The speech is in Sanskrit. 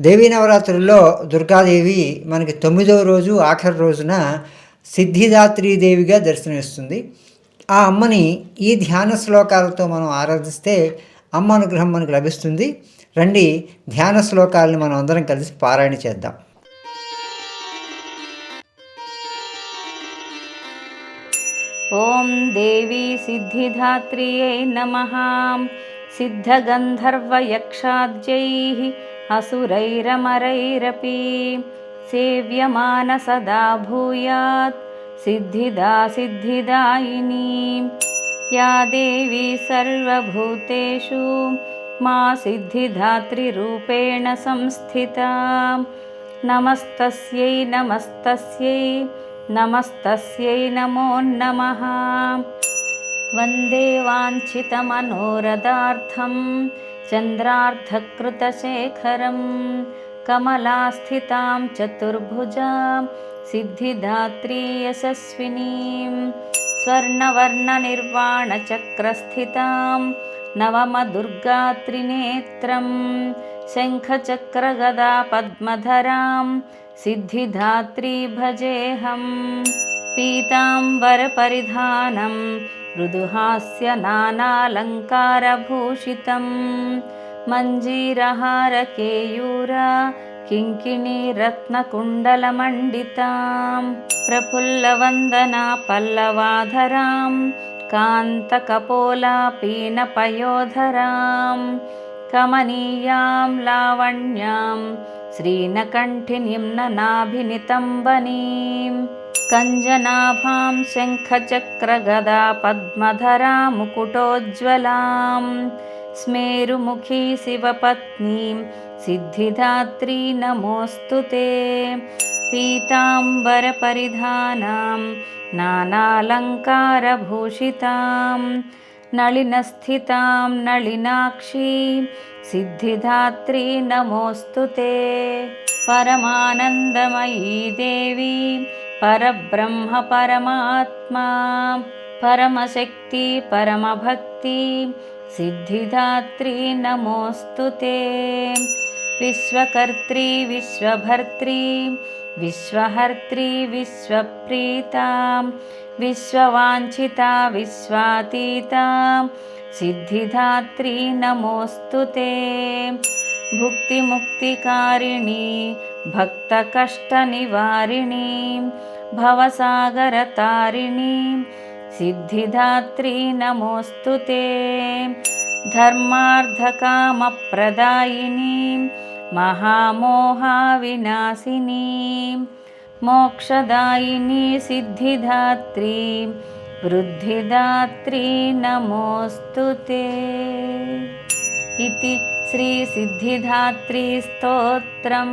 దేవీ నవరాత్రుల్లో దుర్గాదేవి మనకి తొమ్మిదవ రోజు ఆఖరి రోజున సిద్ధిదాత్రీదేవిగా దర్శనమిస్తుంది. ఆ అమ్మని ఈ ధ్యాన శ్లోకాలతో మనం ఆరాధిస్తే అమ్మ అనుగ్రహం మనకు లభిస్తుంది. రండి ధ్యాన శ్లోకాలను మనం అందరం కలిసి పారాయణ చేద్దాం. ఓం దేవి సిద్ధిధాత్రియై నమ. సిద్ధగంధర్వయక్షాద్యై असुरैरमरैरपि सेव्यमान सदा भूयात्। सिद्धिदा सिद्धिदायिनी या देवी सर्वभूतेषु मा सिद्धिधात्रिरूपेण संस्थिता। नमस्तस्यै नमस्तस्यै नमस्तस्यै नमो नमः। वन्दे वाञ्छितमनोरथार्थं चन्द्रार्धकृतशेखरं कमलास्थितां चतुर्भुजां सिद्धिदात्री यशस्विनीं स्वर्णवर्णनिर्वाणचक्रस्थितां नवमदुर्गात्रिनेत्रं शङ्खचक्रगदा पद्मधरां सिद्धिधात्री भजेऽहं पीताम्बरपरिधानं मृदुहास्य नानालङ्कारभूषितं मञ्जीरहारकेयूरा किङ्किणीरत्नकुण्डलमण्डितां प्रफुल्लवन्दना पल्लवाधरां कान्तकपोलापीनपयोधरां कमनीयां लावण्यां श्रीनकण्ठिनीं कञ्जनाभां शङ्खचक्रगदा पद्मधरा मुकुटोज्ज्वलां स्मेरुमुखी शिवपत्नीं सिद्धिदात्री नमोऽस्तु ते। पीताम्बरपरिधानां नानालङ्कारभूषितां नളിनस्थितां नളിनाक्षी सिद्धिदात्री नमोऽस्तु ते। परमानन्दमयी देवी परब्रह्म परमात्मा परमशक्ति परमभक्ति सिद्धिदात्री नमोऽस्तु ते। विश्वकर्त्री विश्वभर्त्री विश्वहर्त्री विश्वप्रीतां विश्ववाञ्छिता विश्वातीता सिद्धिदात्री नमोऽस्तु ते भुक्तिमुक्तिकारिणी भक्तकष्टनिवारिणी भवसागरतारिणी सिद्धिदात्री नमोऽस्तु ते धर्मार्धकामप्रदायिनी महामोहाविनाशिनी मोक्षदायिनी सिद्धिदात्री वृद्धिदात्री नमोऽस्तु ते। इति శ్రీ సిద్ధిదాత్రి స్తోత్రం.